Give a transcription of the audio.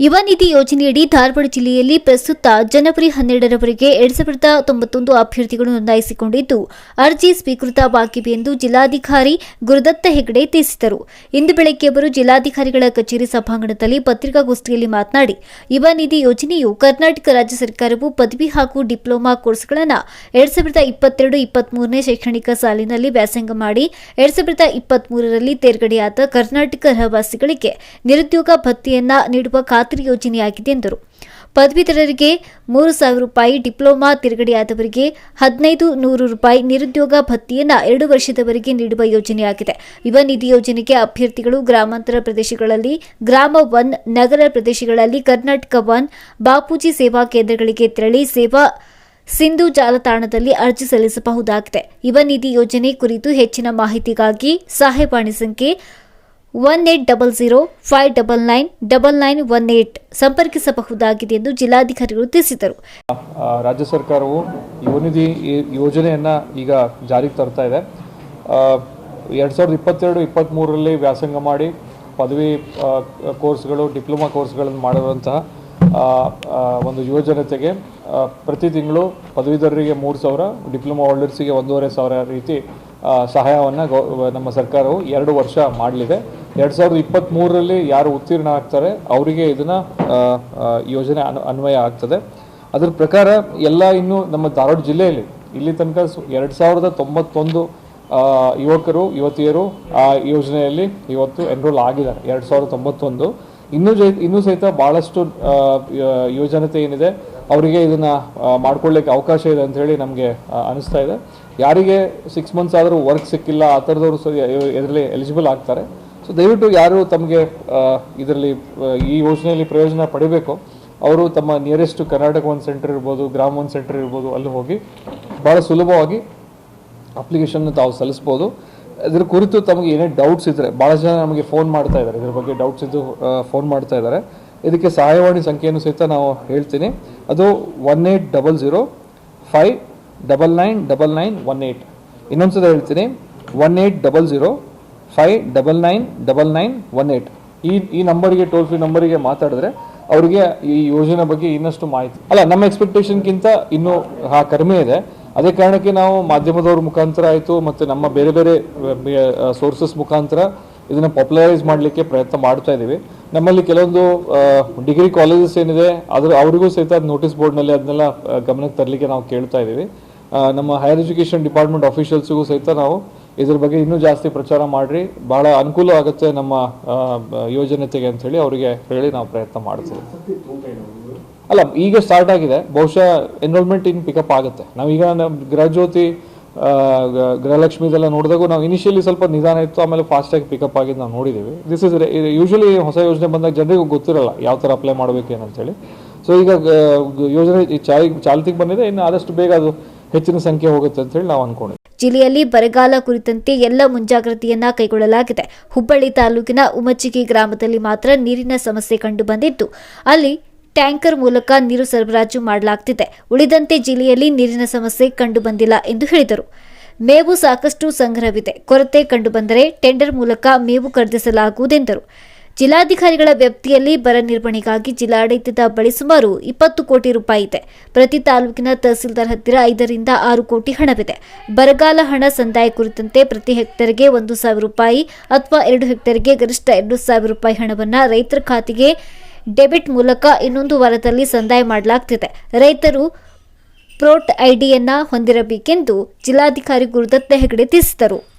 ಯುವ ನಿಧಿ ಯೋಜನೆಯಡಿ ಧಾರವಾಡ ಜಿಲ್ಲೆಯಲ್ಲಿ ಪ್ರಸ್ತುತ ಜನವರಿ ಹನ್ನೆರಡರವರೆಗೆ ಎರಡ್ ಸಾವಿರದ ತೊಂಬತ್ತೊಂದು ಅಭ್ಯರ್ಥಿಗಳು ನೋಂದಾಯಿಸಿಕೊಂಡಿದ್ದು, ಅರ್ಜಿ ಸ್ವೀಕೃತವಾಗಿವೆ ಎಂದು ಜಿಲ್ಲಾಧಿಕಾರಿ ಗುರುದತ್ತ ಹೆಗಡೆ ತಿಳಿಸಿದರು. ಇಂದು ಬೆಳಗ್ಗೆ ಅವರು ಜಿಲ್ಲಾಧಿಕಾರಿಗಳ ಕಚೇರಿ ಸಭಾಂಗಣದಲ್ಲಿ ಪತ್ರಿಕಾಗೋಷ್ಠಿಯಲ್ಲಿ ಮಾತನಾಡಿ, ಯುವ ನಿಧಿ ಯೋಜನೆಯು ಕರ್ನಾಟಕ ರಾಜ್ಯ ಸರ್ಕಾರವು ಪದವಿ ಹಾಗೂ ಡಿಪ್ಲೊಮಾ ಕೋರ್ಸ್ಗಳನ್ನು ಎರಡ್ ಸಾವಿರದ ಇಪ್ಪತ್ತೆರಡು ಇಪ್ಪತ್ಮೂರನೇ ಶೈಕ್ಷಣಿಕ ಸಾಲಿನಲ್ಲಿ ವ್ಯಾಸಂಗ ಮಾಡಿ, ಎರಡ್ ಸಾವಿರದ ಇಪ್ಪತ್ಮೂರರಲ್ಲಿ ತೇರ್ಗಡೆಯಾದ ಕರ್ನಾಟಕ ರಹವಾಸಿಗಳಿಗೆ ನಿರುದ್ಯೋಗ ಭತ್ಯೆಯನ್ನ ನೀಡುವ ಖಾತ್ರಿ ಯೋಜನೆಯಾಗಿದೆ ಎಂದರು. ಪದವೀಧರರಿಗೆ ಮೂರು ಸಾವಿರ ರೂಪಾಯಿ, ಡಿಪ್ಲೊಮಾ ತಿರುಗಡೆಯಾದವರಿಗೆ ಹದಿನೈದು ನೂರು ರೂಪಾಯಿ ನಿರುದ್ಯೋಗ ಭತ್ತಿಯನ್ನ ಎರಡು ವರ್ಷದವರೆಗೆ ನೀಡುವ ಯೋಜನೆಯಾಗಿದೆ. ಯುವ ನಿಧಿ ಯೋಜನೆಗೆ ಅಭ್ಯರ್ಥಿಗಳು ಗ್ರಾಮಾಂತರ ಪ್ರದೇಶಗಳಲ್ಲಿ, ಗ್ರಾಮ ಒನ್ ನಗರ ಪ್ರದೇಶಗಳಲ್ಲಿ, ಕರ್ನಾಟಕ ಒನ್, ಬಾಪೂಜಿ ಸೇವಾ ಕೇಂದ್ರಗಳಿಗೆ ತೆರಳಿ ಸೇವಾ ಸಿಂಧು ಜಾಲತಾಣದಲ್ಲಿ ಅರ್ಜಿ ಸಲ್ಲಿಸಬಹುದಾಗಿದೆ. ಯುವ ನಿಧಿ ಯೋಜನೆ ಕುರಿತು ಹೆಚ್ಚಿನ ಮಾಹಿತಿಗಾಗಿ ಸಹಾಯವಾಣಿ ಸಂಖ್ಯೆ one eight double zero five double nine double nine one eight ಸಂಪರ್ಕಿಸಬಹುದಾಗಿದೆ ಎಂದು ಜಿಲ್ಲಾಧಿಕಾರಿಗಳು ತಿಳಿಸಿದರು ರಾಜ್ಯ ಸರ್ಕಾರವು ಯುವನಿಧಿ ಯೋಜನೆಯನ್ನು ಈಗ ಜಾರಿಗೆ ತರ್ತಾ ಇದೆ ಎರಡು ಸಾವಿರದ ಇಪ್ಪತ್ತೆರಡು ಇಪ್ಪತ್ತ್ಮೂರರಲ್ಲಿ ವ್ಯಾಸಂಗ ಮಾಡಿ ಪದವಿ ಕೋರ್ಸ್ಗಳು ಡಿಪ್ಲೊಮಾ ಕೋರ್ಸ್ಗಳನ್ನು ಮಾಡಿರುವಂತಹ ಒಂದು ಯುವಜನತೆಗೆ ಪ್ರತಿ ತಿಂಗಳು ಪದವೀಧರರಿಗೆ ಮೂರು ಸಾವಿರ ಡಿಪ್ಲೊಮಾ ಹೋಲ್ಡರ್ಸಿಗೆ ಒಂದೂವರೆ ಸಾವಿರ ರೀತಿ ಸಹಾಯವನ್ನು ಗೌ, ನಮ್ಮ ಸರ್ಕಾರವು ಎರಡು ವರ್ಷ ಮಾಡಲಿದೆ. ಎರಡು ಸಾವಿರದ ಇಪ್ಪತ್ತ್ಮೂರರಲ್ಲಿ ಯಾರು ಉತ್ತೀರ್ಣ ಆಗ್ತಾರೆ, ಅವರಿಗೆ ಇದನ್ನು ಯೋಜನೆ ಅನು, ಅನ್ವಯ ಆಗ್ತದೆ. ಅದರ ಪ್ರಕಾರ ಎಲ್ಲ ಇನ್ನು ನಮ್ಮ ಧಾರವಾಡ ಜಿಲ್ಲೆಯಲ್ಲಿ, ಇಲ್ಲಿ ತನಕ ಎರಡು ಸಾವಿರದ ತೊಂಬತ್ತೊಂದು ಯುವಕರು, ಯುವತಿಯರು ಆ ಯೋಜನೆಯಲ್ಲಿ ಇವತ್ತು ಎನ್ರೋಲ್ ಆಗಿದ್ದಾರೆ, ಎರಡು ಸಾವಿರದ ತೊಂಬತ್ತೊಂದು. ಇನ್ನೂ ಜೈ ಇನ್ನೂ ಸಹಿತ ಭಾಳಷ್ಟು ಯುವಜನತೆ ಏನಿದೆ ಅವರಿಗೆ ಇದನ್ನು ಮಾಡ್ಕೊಳ್ಳಿಕ್ಕೆ ಅವಕಾಶ ಇದೆ ಅಂತ ಹೇಳಿ ನಮಗೆ ಅನಿಸ್ತಾ ಇದೆ. ಯಾರಿಗೆ ಸಿಕ್ಸ್ ಮಂತ್ಸ್ ಆದರೂ ವರ್ಕ್ ಸಿಕ್ಕಿಲ್ಲ, ಆ ಥರದವರು ಸರಿ ಇದರಲ್ಲಿ ಎಲಿಜಿಬಲ್ ಆಗ್ತಾರೆ. ಸೊ ದಯವಿಟ್ಟು ಯಾರು ತಮಗೆ ಇದರಲ್ಲಿ ಈ ಯೋಜನೆಯಲ್ಲಿ ಪ್ರಯೋಜನ ಪಡಿಬೇಕು, ಅವರು ತಮ್ಮ ನಿಯರೆಸ್ಟ್ ಕರ್ನಾಟಕ ಒಂದು ಸೆಂಟರ್ ಇರ್ಬೋದು, ಗ್ರಾಮ ಒಂದು ಸೆಂಟರ್ ಇರ್ಬೋದು, ಅಲ್ಲಿ ಹೋಗಿ ಭಾಳ ಸುಲಭವಾಗಿ ಅಪ್ಲಿಕೇಶನ್ ತಾವು ಸಲ್ಲಿಸ್ಬೋದು. ಇದ್ರ ಕುರಿತು ತಮಗೆ ಏನೇ ಡೌಟ್ಸ್ ಇದ್ದರೆ ಭಾಳ ಜನ ನಮಗೆ ಫೋನ್ ಮಾಡ್ತಾ ಇದ್ದಾರೆ. ಇದ್ರ ಬಗ್ಗೆ ಡೌಟ್ಸ್ ಇದ್ದು ಫೋನ್ ಮಾಡ್ತಾ ಇದ್ದಾರೆ. ಇದಕ್ಕೆ ಸಹಾಯವಾಣಿ ಸಂಖ್ಯೆಯನ್ನು ಸಹಿತ ನಾವು ಹೇಳ್ತೀನಿ. ಅದು one eight double zero five double nine double nine one eight ಇನ್ನೊಂದ್ಸಲ ಹೇಳ್ತೀನಿ. One eight double zero five double nine double nine one eight ಈ ಈ ನಂಬರಿಗೆ ಟೋಲ್ ಫ್ರೀ ನಂಬರಿಗೆ ಮಾತಾಡಿದ್ರೆ ಅವರಿಗೆ ಈ ಯೋಜನೆ ಬಗ್ಗೆ ಇನ್ನಷ್ಟು ಮಾಹಿತಿ. ಅಲ್ಲ, ನಮ್ಮ ಎಕ್ಸ್ಪೆಕ್ಟೇಷನ್ಗಿಂತ ಇನ್ನೂ ಆ ಕಡಿಮೆ ಇದೆ. ಅದೇ ಕಾರಣಕ್ಕೆ ನಾವು ಮಾಧ್ಯಮದವ್ರ ಮುಖಾಂತರ ಆಯಿತು, ಮತ್ತು ನಮ್ಮ ಬೇರೆ ಬೇರೆ ಸೋರ್ಸಸ್ ಮುಖಾಂತರ ಇದನ್ನು ಪಾಪ್ಯುಲರೈಸ್ ಮಾಡಲಿಕ್ಕೆ ಪ್ರಯತ್ನ ಮಾಡ್ತಾ ಇದ್ದೀವಿ ನಮ್ಮಲ್ಲಿ ಕೆಲವೊಂದು ಡಿಗ್ರಿ ಕಾಲೇಜಸ್ ಏನಿದೆ ಅದ್ರ ಅವರಿಗೂ ಸಹಿತ ನೋಟಿಸ್ ಬೋರ್ಡ್ನಲ್ಲಿ ಅದನ್ನೆಲ್ಲ ಗಮನಕ್ಕೆ ತರಲಿಕ್ಕೆ ನಾವು ಕೇಳ್ತಾ ಇದ್ದೀವಿ. ನಮ್ಮ ಹೈಯರ್ ಎಜುಕೇಷನ್ ಡಿಪಾರ್ಟ್ಮೆಂಟ್ ಆಫೀಷಿಯಲ್ಸ್ಗೂ ಸಹಿತ ನಾವು ಇದ್ರ ಬಗ್ಗೆ ಇನ್ನೂ ಜಾಸ್ತಿ ಪ್ರಚಾರ ಮಾಡಿರಿ. ಬಹಳ ಅನುಕೂಲ ಆಗುತ್ತೆ ನಮ್ಮ ಯೋಜನೆತೆಗೆ ಅಂತ ಹೇಳಿ ಅವರಿಗೆ ಹೇಳಿ ನಾವು ಪ್ರಯತ್ನ ಮಾಡ್ತೀವಿ. ಅಲ್ಲ, ಈಗ ಸ್ಟಾರ್ಟ್ ಆಗಿದೆ. ಬಹುಶಃ ಎನ್ರೋಲ್ಮೆಂಟ್ ಇನ್ ಪಿಕಪ್ ಆಗುತ್ತೆ. ನಾವೀಗ ನಮ್ಮ ಗೃಹಜ್ಯೋತಿ ಗೃಹಲಕ್ಷ್ಮಿದೆಲ್ಲ ನೋಡಿದಾಗೂ ನಾವು ಇನಿಷಿಯಲಿ ಸ್ವಲ್ಪ ನಿಧಾನ ಇತ್ತು, ಆಮೇಲೆ ಫಾಸ್ಟಾಗಿ ಪಿಕಪ್ ಆಗಿದ್ದು ನಾವು ನೋಡಿದ್ದೀವಿ ದಿಸ್ ಇಸ್ ಯೂಶಲಿ ಹೊಸ ಯೋಜನೆ ಬಂದಾಗ ಜನರಿಗೂ ಗೊತ್ತಿರಲ್ಲ ಯಾವ ಥರ ಅಪ್ಲೈ ಮಾಡಬೇಕು ಏನಂತೇಳಿ ಸೊ ಈಗ ಯೋಜನೆ ಚಾಯ್ ಚಾಲ್ತಿಗೆ ಬಂದಿದೆ, ಇನ್ನು ಆದಷ್ಟು ಬೇಗ ಅದು ಹೆಚ್ಚಿನ ಸಂಖ್ಯೆ ಹೋಗುತ್ತೆ ಅಂತ ಹೇಳಿ ನಾವು ಅನ್ಕೊಂಡಿದ್ದೀವಿ ಜಿಲ್ಲೆಯಲ್ಲಿ ಬರಗಾಲ ಕುರಿತಂತೆ ಎಲ್ಲ ಮುಂಜಾಗ್ರತೆಯನ್ನ ಕೈಗೊಳ್ಳಲಾಗಿದೆ. ಹುಬ್ಬಳ್ಳಿ ತಾಲೂಕಿನ ಉಮಚಿಗಿ ಗ್ರಾಮದಲ್ಲಿ ಮಾತ್ರ ನೀರಿನ ಸಮಸ್ಯೆ ಕಂಡು ಕಂಡುಬಂದಿದ್ದು ಅಲ್ಲಿ ಟ್ಯಾಂಕರ್ ಮೂಲಕ ನೀರು ಸರಬರಾಜು ಮಾಡಲಾಗ್ತಿದೆ. ಉಳಿದಂತೆ ಜಿಲ್ಲೆಯಲ್ಲಿ ನೀರಿನ ಸಮಸ್ಯೆ ಕಂಡುಬಂದಿಲ್ಲ ಎಂದು ಹೇಳಿದರು. ಮೇವು ಸಾಕಷ್ಟು ಸಂಗ್ರಹವಿದೆ. ಕೊರತೆ ಕಂಡುಬಂದರೆ ಟೆಂಡರ್ ಮೂಲಕ ಮೇವು ಖರೀದಿಸಲಾಗುವುದೆಂದರು. ಜಿಲ್ಲಾಧಿಕಾರಿಗಳ ವ್ಯಾಪ್ತಿಯಲ್ಲಿ ಬರ ನಿರ್ವಹಣೆಗಾಗಿ ಜಿಲ್ಲಾಡಳಿತದ ಬಳಿ ಸುಮಾರು ಇಪ್ಪತ್ತು ಕೋಟಿ ರೂಪಾಯಿ ಇದೆ. ಪ್ರತಿ ತಾಲೂಕಿನ ತಹಸೀಲ್ದಾರ್ ಹತ್ತಿರ ಐದರಿಂದ ಆರು ಕೋಟಿ ಹಣವಿದೆ. ಬರಗಾಲ ಹಣ ಸಂದಾಯ ಕುರಿತಂತೆ ಪ್ರತಿ ಹೆಕ್ಟೇರ್ಗೆ ಒಂದು ಸಾವಿರ ರೂಪಾಯಿ ಅಥವಾ ಎರಡು ಹೆಕ್ಟೇರ್ಗೆ ಗರಿಷ್ಠ ಎರಡು ಸಾವಿರ ರೂಪಾಯಿ ಹಣವನ್ನು ರೈತರ ಖಾತೆಗೆ ಡೆಬಿಟ್ ಮೂಲಕ ಇನ್ನೊಂದು ವಾರದಲ್ಲಿ ಸಂದಾಯ ಮಾಡಲಾಗ್ತಿದೆ. ರೈತರು ಪ್ರೋಟ್ ಐಡಿಯನ್ನು ಹೊಂದಿರಬೇಕೆಂದು ಜಿಲ್ಲಾಧಿಕಾರಿ ಗುರುದತ್ತ ಹೆಗಡೆ ತಿಳಿಸಿದರು.